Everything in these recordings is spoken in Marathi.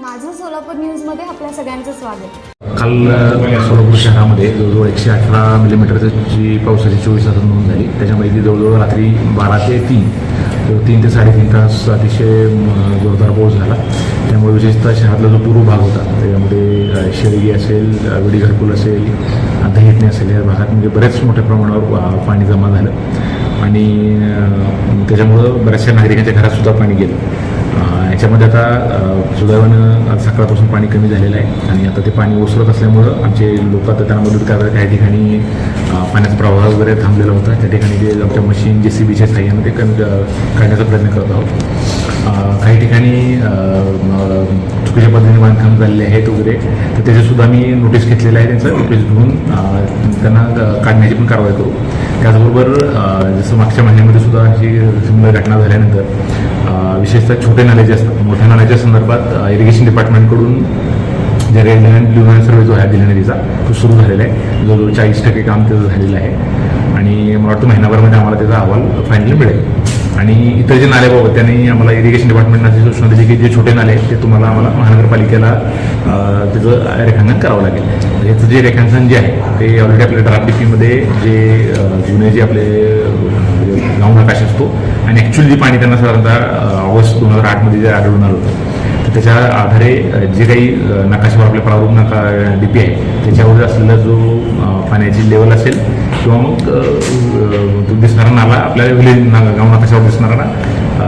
माझं सोलापूर न्यूजमध्ये आपल्या सगळ्यांचं स्वागत. काल सोलापूर शहरामध्ये जवळजवळ एकशे अठरा मिलीमीटरची पावसाची चोवीस तासात नोंद झाली. त्याच्यापैकी जवळजवळ रात्री बारा ते तीन तीन ते साडेतीन तास अतिशय जोरदार पाऊस झाला. त्यामुळे विशेषतः शहरातला जो पूर्व भाग होता त्याच्यामध्ये शेळगी असेल अ, विडी घरकुल असेल अ, असेल या भागात म्हणजे बरेच मोठ्या प्रमाणावर पाणी जमा झालं. आणि त्याच्यामुळं बऱ्याचशा नागरिकांच्या घरातसुद्धा पाणी गेलं. याच्यामध्ये आता सुदैवानं सकाळपासून पाणी कमी झालेलं आहे आणि आता ते पाणी ओसरत असल्यामुळं आमचे लोक आता त्यांना मदत करतात. काही ठिकाणी पाण्याचा प्रवाह वगैरे थांबलेला होता. त्या ठिकाणी जे आमच्या मशीन जे सी बीच्या साह्यानं ते कमी काढण्याचा प्रयत्न करत आहोत. काही ठिकाणी चुकीच्या पद्धतीने बांधकाम झालेले आहेत वगैरे तर त्याच्यासुद्धा आम्ही मी नोटीस घेतलेलं आहे त्यांचं. नोटीस घेऊन त्यांना काढण्याची पण कारवाई करू. त्याचबरोबर जसं मागच्या महिन्यामध्ये सुद्धा अशी सिमिलर घटना झाल्यानंतर विशेषतः छोटे नाले जे असतात. मोठ्या नाल्याच्या संदर्भात इरिगेशन डिपार्टमेंटकडून जे red land blue land survey जो आहे दिल्या नदीचा तो सुरू झालेला आहे. जवळजवळ चाळीस टक्के काम त्याचं झालेलं आहे. आणि मला वाटतं महिनाभरामध्ये आम्हाला त्याचा अहवाल फायनली मिळेल. आणि इतर जे नाले त्यांनी आम्हाला इरिगेशन डिपार्टमेंटनं सूचना दिली की जे छोटे नाले आहेत ते तुम्हाला आम्हाला महानगरपालिकेला त्याचं रेखांकन करावं लागेल. याचं जे रेखांकन जे आहे ते ऑलरेडी आपल्या ड्राफ्ट डीपीमध्ये जे जुने जे आपले अ, गाव असतो. आणि ॲक्च्युअली पाणी त्यांना साधारणतः ऑगस्ट दोन हजार आठमध्ये जे आढळून आलं होतं. तर त्याच्या आधारे जे काही नकाशावर आपल्या प्रारूप नका डी पी आहे त्याच्यावर असलेला जो पाण्याची लेवल असेल किंवा मग दिसणारा नाला आपल्या विलेज ना गाव नकाशावर दिसणारा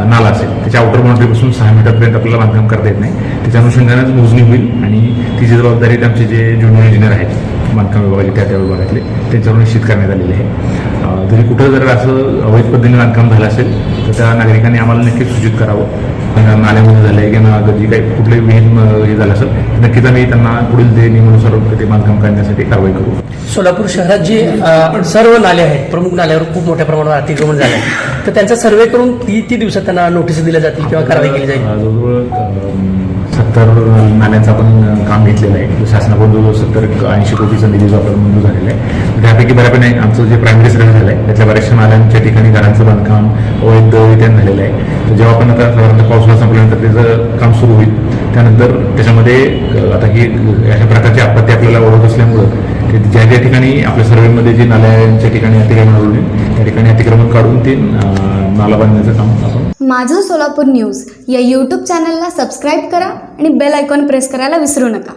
नाला असेल. त्याच्या आउटर बाउंड्रीपासून सहा मीटरपर्यंत आपल्याला बांधकाम करता येत नाही. त्याच्या अनुषंगानेच मोजणी होईल. आणि तिची जबाबदारी आमचे जे ज्युनियर इंजिनियर आहेत बांधकाम विभागाचे त्या त्या विभागातले त्यांच्यावर निश्चित करण्यात आलेले आहे. जरी कुठं जर असं अवैध पद्धतीने बांधकाम झालं असेल तर त्या नागरिकांनी आम्हाला नक्कीच सूचित करावं. नाल्यामध्ये झालं आहे किंवा कधी काही कुठलंही विहीन हे झालं असेल नक्कीच आम्ही त्यांना पुढील ते नियमानुसार ते बांधकाम करण्यासाठी कारवाई करू. सोलापूर शहरात जे सर्व नाले आहेत प्रमुख नाल्यावर खूप मोठ्या प्रमाणावर अतिक्रमण झालं आहे तर त्यांचा सर्वे करून किती दिवसात त्यांना नोटीस दिल्या जातील किंवा कारवाई केली जाईल? जवळजवळ सत्तर नाल्यांचं आपण काम घेतलेलं आहे. शासनाकडून जवळजवळ सत्तर ऐंशी कोटीचा निधी जो आपल्याला मंजूर झालेला आहे. म्हणजे त्यापैकी बऱ्यापैकी आमचं जे प्रायमरी सर्वे झालं आहे त्याच्या बऱ्याचशा नाल्यांच्या ठिकाणी घरांचं बांधकाम अवैधरित्या झालेलं आहे. तर जेव्हा आपण आता साधारणतः पावसाळा संपल्यानंतर त्याचं काम सुरू होईल. त्यानंतर त्याच्यामध्ये आता ही अशा प्रकारची आपत्ती आपल्याला ओळख असल्यामुळं ज्या ज्या ठिकाणी आपल्या सर्वेमध्ये जे नाल्यांच्या ठिकाणी अतिक्रमण आढळून त्या ठिकाणी अतिक्रमण काढून ते नाला बांधण्याचं काम आपण माझं सोलापूर न्यूज या यूट्यूब चॅनलला सबस्क्राईब करा आणि बेल आयकॉन प्रेस करायला विसरू नका.